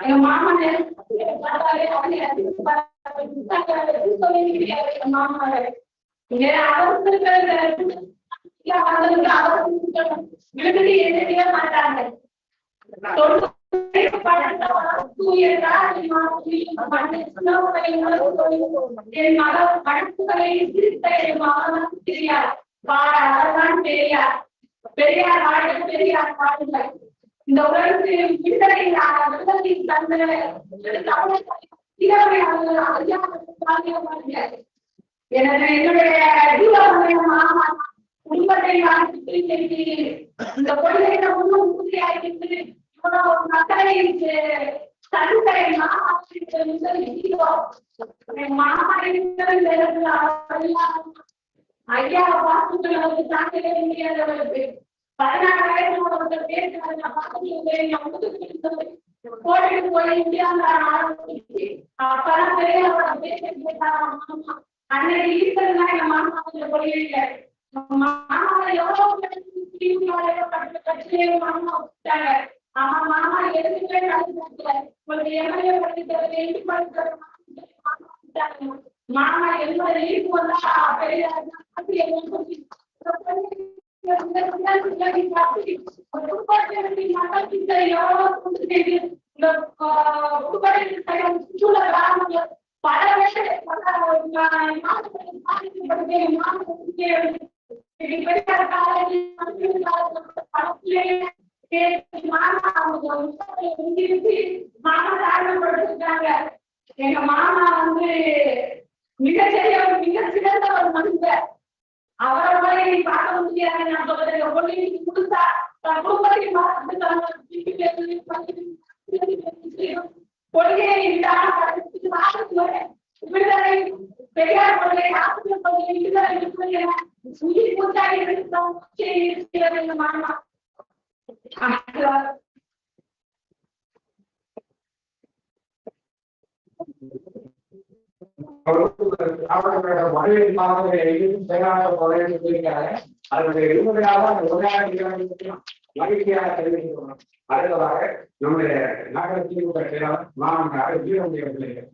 எங்க மாமன் என் மகள் வழக்குகளை திருத்த என் மகன் தெரியார் அவர்தான் பெரியார் பெரியார் வாழ்க பெரியார் வாழ்க இந்த உலகத்தில் விடுதலை விடுதலின் தந்தை எனவே என்னுடைய குடும்பத்தை இந்த கொள்கையில முன்னும் உறுதியாகிட்டு இவ்வளவு மக்களை தந்தை மாமா மாமா ஐயா தாக்கவே முடியாதவர்களுக்கு பதினாறு வயசு ஒருத்தர் பேசுறாங்க கோவிலுக்கு போய் இந்தியாவில் ஆரம்பிச்சு அப்பதான் பெரியவரோட அன்னைக்கு இருக்கிறதுனா எங்க மாமா கொஞ்சம் கொள்கையில மாமாவை எவ்வளவு மாமா விட்டாங்க ஆமா மாமா எதுக்குமே நடந்துட்டாங்க எம்எல்ஏ படிக்கிறது எம்பி படிக்கிறது மாமா ஈர்ப்பு வந்தா பெரிய பல மாமா தாழ்மைப்படுத்திருக்காங்க எங்க மாமா வந்து மிகச்சிறிய மிக சிறந்த ஒரு மனிதர் அவரை மாதிரி பார்க்க முடியாது. நான் சொல்றேன் கொடுத்தா தன் கொள்கையை இல்லாமல் விடுதலை பெரியார் கொள்கை ஆசிரியர் கொள்கை விடுதலை உயிர் கூட்டாக அவர்களோட மகளிர் இல்லாத எதுவும் அதனுடைய இருமுறையாக அந்த உரையாடல் மகிழ்ச்சியாக தெரிவித்துக்கணும் அடுத்ததாக நம்முடைய நகர திமுக செயலாளர் மாணவராக வீரமுடைய பிள்ளைகள்